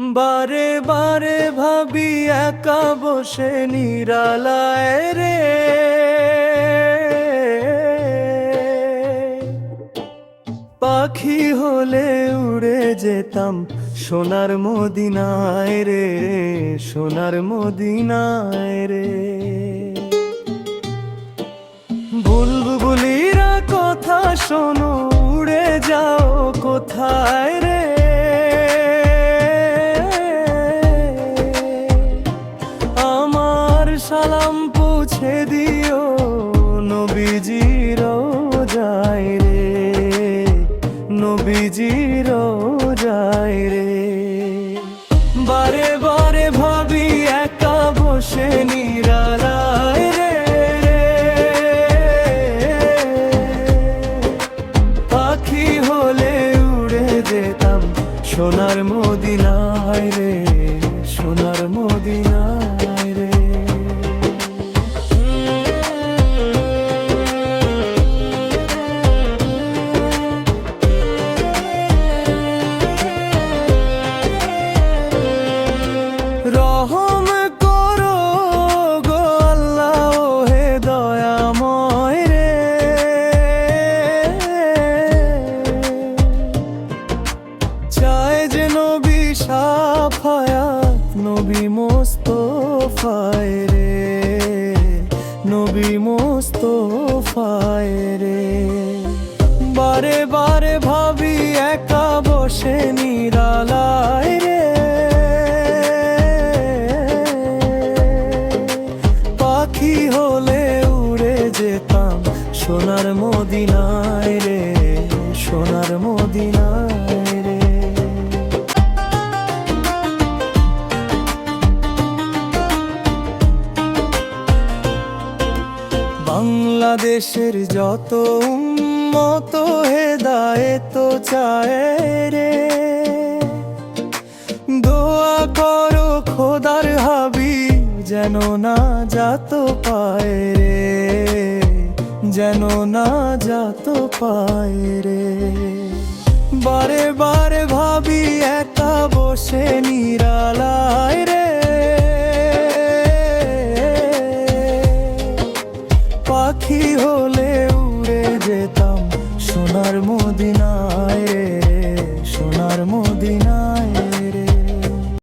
বারে বারে ভাবি একা বসে নিরালায় রে। পাখি হলে উড়ে যেতাম সোনার মদিনায় রে, সোনার মদিনায় রে। বুলবুলিরা কথা শোনো, উড়ে যাও কোথায়? সালাম পৌঁছে দিও নবীজির যায় রে নবীজির যায় রে। বারে বারে ভাবি একা বসে নিরালায় রে, পাখি হলে উড়ে যেতাম সোনার মদিনায় রে, সোনার মদিনায় রে। সাফায়াত নবী মোস্তফায় রে, নবী মোস্তফায় রে। বারে বারে ভাবি একা বসে নিরালায় রে। পাখি হলে উড়ে যেতাম সোনার মদিনায় রে, সোনার মদিনায়। বাংলাদেশের যত উন্মত হেদায়েত চায় রে। দোয়া করো খোদার হাবি যেন না যাত পায় রে, যেন না যাত পায় রে। বারে বারে ভাবি একা বসে নিরালায় রে পাখি হলে উড়ে যেতাম সোনার মদিনায় সোনার মদিনা